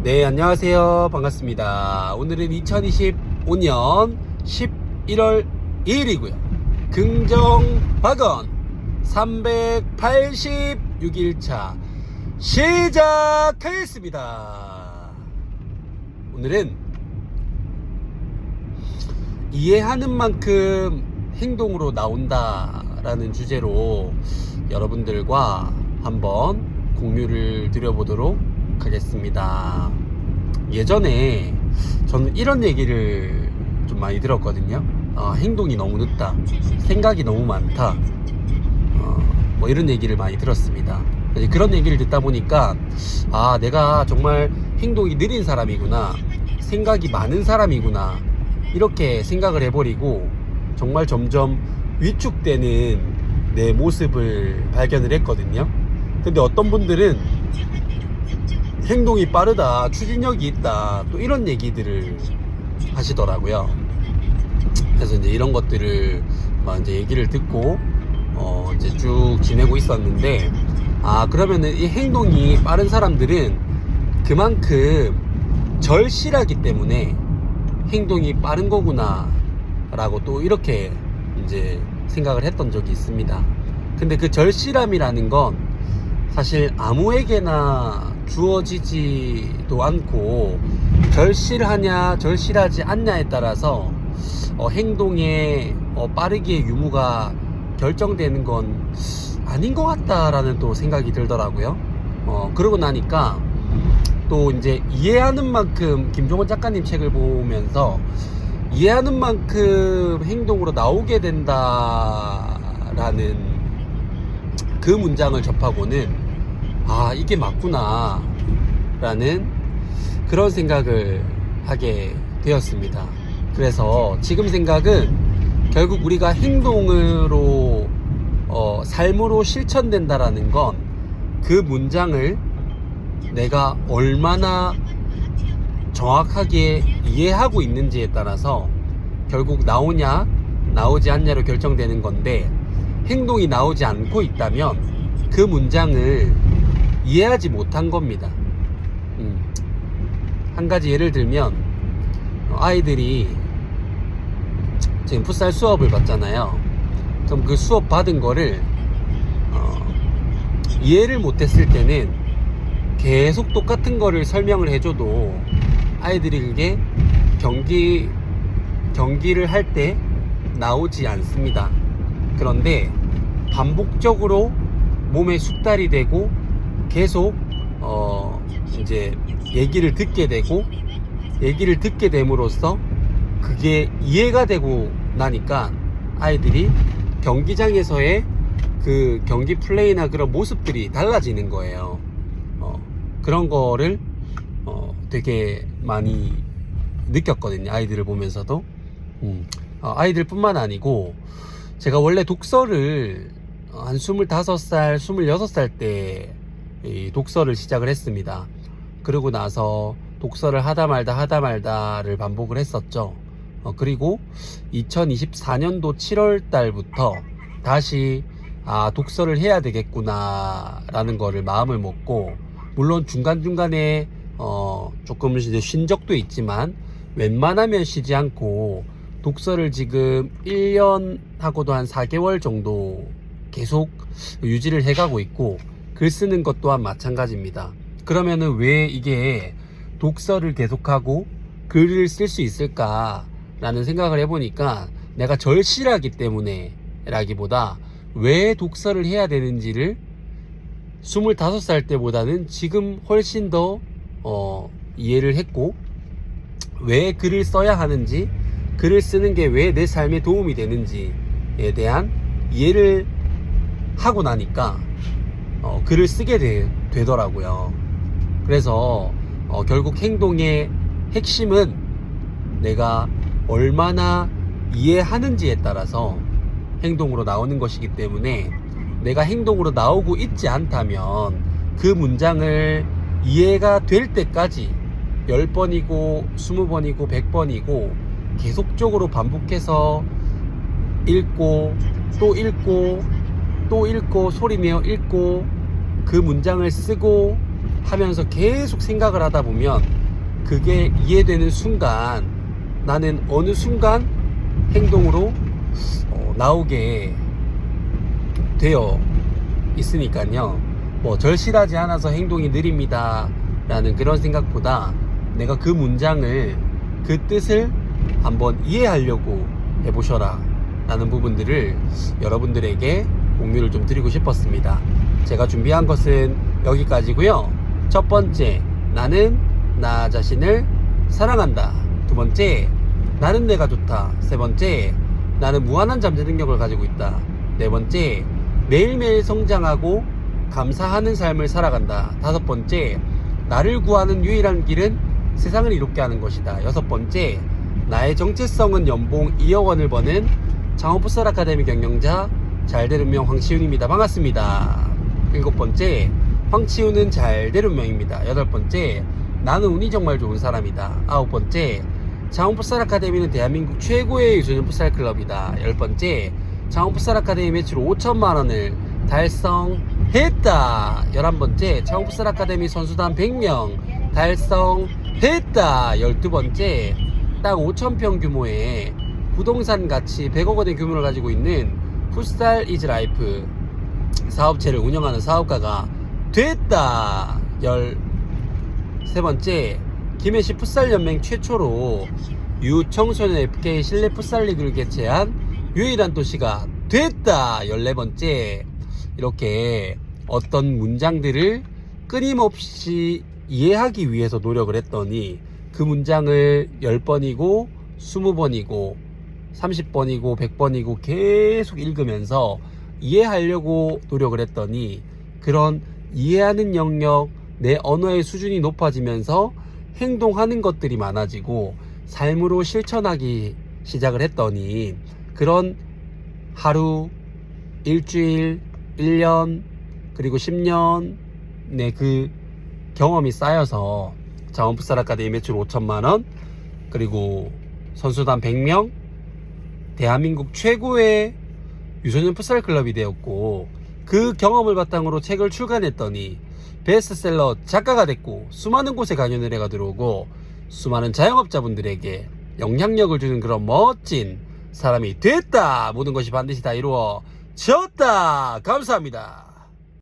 네, 안녕하세요. 반갑습니다. 오늘은 2025년 11월 2일이고요. 긍정박원 386일차 시작하겠습니다. 오늘은 이해하는 만큼 행동으로 나온다라는 주제로 여러분들과 한번 공유를 드려보도록 하겠습니다. 예전에 저는 이런 얘기를 좀 많이 들었거든요. 어, 행동이 너무 늦다. 생각이 너무 많다. 어, 뭐 이런 얘기를 많이 들었습니다. 그런 얘기를 듣다 보니까 아, 내가 정말 행동이 느린 사람이구나. 생각이 많은 사람이구나. 이렇게 생각을 해버리고 정말 점점 위축되는 내 모습을 발견을 했거든요. 근데 어떤 분들은 행동이 빠르다, 추진력이 있다, 또 이런 얘기들을 하시더라고요. 그래서 이제 이런 것들을 막 이제 얘기를 듣고 어 이제 쭉 지내고 있었는데 아 그러면은 이 행동이 빠른 사람들은 그만큼 절실하기 때문에 행동이 빠른 거구나라고 또 이렇게 이제 생각을 했던 적이 있습니다. 근데 그 절실함이라는 건 사실 아무에게나 주어지지도 않고 절실하냐 절실하지 않냐에 따라서 어, 행동의 어, 빠르게 유무가 결정되는 건 아닌 것 같다라는 또 생각이 들더라고요. 어, 그러고 나니까 또 이제 이해하는 만큼 김종원 작가님 책을 보면서 이해하는 만큼 행동으로 나오게 된다라는 그 문장을 접하고는 아 이게 맞구나. 라는 그런 생각을 하게 되었습니다. 그래서 지금 생각은 결국 우리가 행동으로 어, 삶으로 실천된다라는 건 그 문장을 내가 얼마나 정확하게 이해하고 있는지에 따라서 결국 나오냐 나오지 않냐로 결정되는 건데 행동이 나오지 않고 있다면 그 문장을 이해하지 못한 겁니다. 음. 한 가지 예를 들면 어, 아이들이 지금 풋살 수업을 받잖아요. 그럼 그 수업 받은 거를 어, 이해를 못했을 때는 계속 똑같은 거를 설명을 해줘도 아이들이 그게 경기 경기를 할 때 나오지 않습니다. 그런데 반복적으로 몸에 숙달이 되고 계속 어 이제 얘기를 듣게 되고 얘기를 듣게 됨으로써 그게 이해가 되고 나니까 아이들이 경기장에서의 그 경기 플레이나 그런 모습들이 달라지는 거예요. 어, 그런 거를 어, 되게 많이 느꼈거든요. 아이들을 보면서도. 음, 어, 아이들뿐만 아니고 제가 원래 독서를 한 25살, 26살 때이 독서를 시작을 했습니다. 그러고 나서 독서를 하다 말다 하다 말다를 반복을 했었죠. 어, 그리고 2024년도 7월 달부터 다시 아, 독서를 해야 되겠구나라는 거를 마음을 먹고 물론 중간중간에 어, 조금 이제 쉰 적도 있지만 웬만하면 쉬지 않고 독서를 지금 1년 하고도 한 4개월 정도 계속 유지를 해가고 있고 글 쓰는 것 또한 마찬가지입니다. 그러면은 왜 이게 독서를 계속하고 글을 쓸 수 있을까라는 생각을 해보니까 내가 절실하기 때문에 라기보다 왜 독서를 해야 되는지를 25살 때보다는 지금 훨씬 더 어, 이해를 했고 왜 글을 써야 하는지 글을 쓰는 게 왜 내 삶에 도움이 되는지에 대한 이해를 하고 나니까 어, 글을 쓰게 되, 더라고요. 그래서 어, 결국 행동의 핵심은 내가 얼마나 이해하는지에 따라서 행동으로 나오는 것이기 때문에 내가 행동으로 나오고 있지 않다면 그 문장을 이해가 될 때까지 10번이고 20번이고 100번이고 계속적으로 반복해서 읽고 또 읽고 또 읽고 소리내어 읽고 그 문장을 쓰고 하면서 계속 생각을 하다 보면 그게 이해되는 순간 나는 어느 순간 행동으로 어, 나오게 되어 있으니까요. 뭐 절실하지 않아서 행동이 느립니다. 라는 그런 생각보다 내가 그 문장을 그 뜻을 한번 이해하려고 해보셔라. 라는 부분들을 여러분들에게 공유를 좀 드리고 싶었습니다. 제가 준비한 것은 여기까지고요. 첫 번째, 나는 나 자신을 사랑한다. 두 번째, 나는 내가 좋다. 세 번째, 나는 무한한 잠재 능력을 가지고 있다. 네 번째, 매일매일 성장하고 감사하는 삶을 살아간다. 다섯 번째, 나를 구하는 유일한 길은 세상을 이롭게 하는 것이다. 여섯 번째, 나의 정체성은 연봉 2억 원을 버는 장원풋살 아카데미 경영자 잘되는 명 황치훈입니다. 반갑습니다. 일곱 번째, 황치훈은 잘되는 명입니다. 여덟 번째, 나는 운이 정말 좋은 사람이다. 아홉 번째, 장원풋살 아카데미는 대한민국 최고의 유소년 풋살 클럽이다. 열 번째, 장원풋살 아카데미 매출 5천만 원을 달성했다. 열한 번째, 장원풋살 아카데미 선수단 100명 달성했다. 열두 번째, 땅 5천 평 규모의 부동산 가치 100억 원의 규모를 가지고 있는 풋살 이즈 라이프 사업체를 운영하는 사업가가 됐다. 열세 번째, 김해시 풋살 연맹 최초로 유청소년 FK 실내 풋살 리그를 개최한 유일한 도시가 됐다. 열네 번째, 이렇게 어떤 문장들을 끊임없이 이해하기 위해서 노력을 했더니 그 문장을 10번이고 20번이고 30번이고 100번이고 계속 읽으면서 이해하려고 노력을 했더니 그런 이해하는 영역 내 언어의 수준이 높아지면서 행동하는 것들이 많아지고 삶으로 실천하기 시작을 했더니 그런 하루, 일주일, 1년, 그리고 10년 내그 경험이 쌓여서 자원풋살 아카데미 매출 5천만 원, 그리고 선수단 100명, 대한민국 최고의 유소년 풋살 클럽이 되었고 그 경험을 바탕으로 책을 출간했더니 베스트셀러 작가가 됐고 수많은 곳에 강연을 해가 들어오고 수많은 자영업자분들에게 영향력을 주는 그런 멋진 사람이 됐다. 모든 것이 반드시 다 이루어졌다. 감사합니다